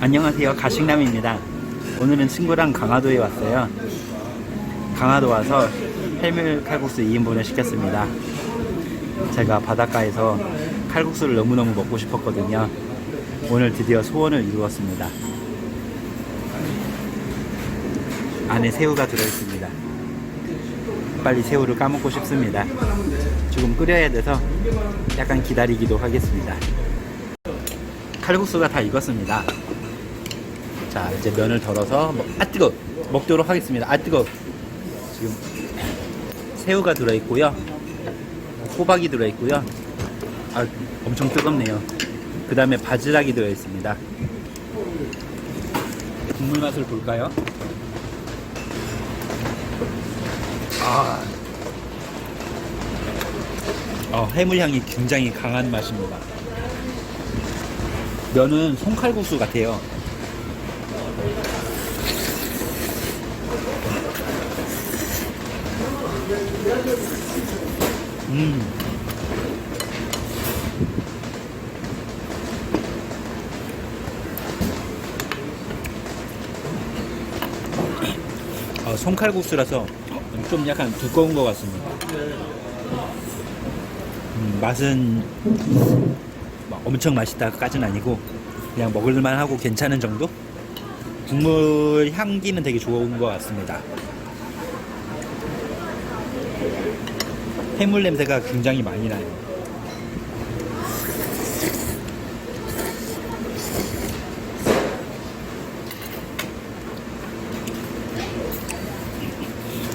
안녕하세요. 가식남입니다. 오늘은 친구랑 강화도에 왔어요. 강화도 와서 해물 칼국수 2인분을 시켰습니다. 제가 바닷가에서 칼국수를 너무너무 먹고 싶었거든요. 오늘 드디어 소원을 이루었습니다. 안에 새우가 들어있습니다. 빨리 새우를 까먹고 싶습니다. 조금 끓여야 돼서 약간 기다리기도 하겠습니다. 칼국수가 다 익었습니다. 자, 이제 면을 덜어서 먹, 아 뜨거 먹도록 하겠습니다. 아 뜨거 지금 새우가 들어 있고요. 호박이 들어 있고요. 아, 엄청 뜨겁네요. 그 다음에 바지락이 들어 있습니다. 국물 맛을 볼까요? 아, 어, 해물향이 굉장히 강한 맛입니다. 면은 손칼국수 같아요. 음. 어, 손칼국수라서 좀 약간 두꺼운 것 같습니다. 음, 맛은 막 엄청 맛있다까지는 아니고 그냥 먹을만 하고 괜찮은 정도? 국물 향기는 되게 좋은 것 같습니다. 해물 냄새가 굉장히 많이 나요.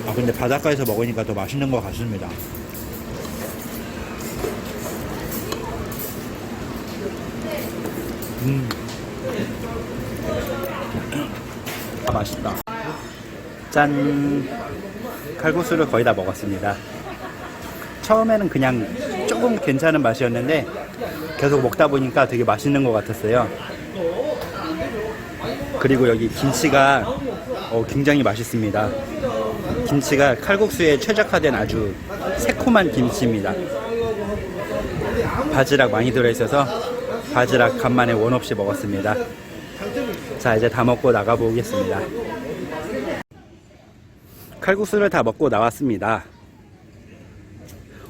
아 근데 바닷가에서 먹으니까 더 맛있는 것 같습니다. 음. 아, 맛있다. 짠. 칼국수를 거의 다 먹었습니다. 처음에는 그냥 조금 괜찮은 맛이었는데 계속 먹다 보니까 되게 맛있는 것 같았어요. 그리고 여기 김치가 어, 굉장히 맛있습니다. 김치가 칼국수에 최적화된 아주 새콤한 김치입니다. 바지락 많이 들어있어서 바지락 간만에 원 없이 먹었습니다. 자, 이제 다 먹고 나가보겠습니다. 칼국수를 다 먹고 나왔습니다.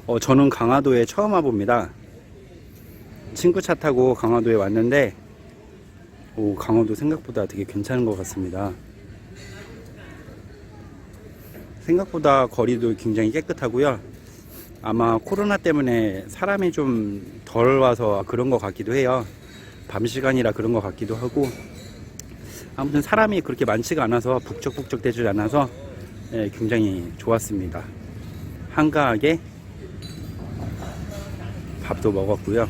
어, 저는 강화도에 처음 와봅니다. 친구 차 타고 강화도에 왔는데, 오, 강화도 생각보다 되게 괜찮은 것 같습니다. 생각보다 거리도 굉장히 깨끗하고요. 아마 코로나 때문에 사람이 좀 덜 와서 그런 것 같기도 해요. 밤 시간이라 그런 것 같기도 하고. 아무튼 사람이 그렇게 많지가 않아서 북적북적 되질 않아서 예, 굉장히 좋았습니다. 한가하게 밥도 먹었고요.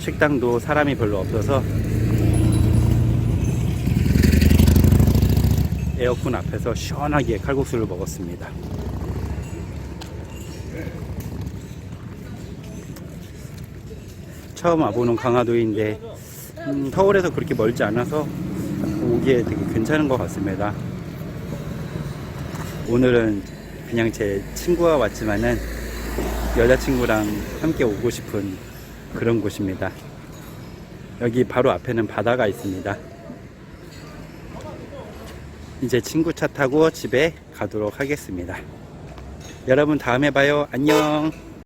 식당도 사람이 별로 없어서 에어컨 앞에서 시원하게 칼국수를 먹었습니다. 처음 와보는 강화도인데 음, 서울에서 그렇게 멀지 않아서 오기에 되게 괜찮은 것 같습니다. 오늘은 그냥 제 친구와 왔지만은 여자친구랑 함께 오고 싶은 그런 곳입니다. 여기 바로 앞에는 바다가 있습니다. 이제 친구 차 타고 집에 가도록 하겠습니다. 여러분 다음에 봐요. 안녕.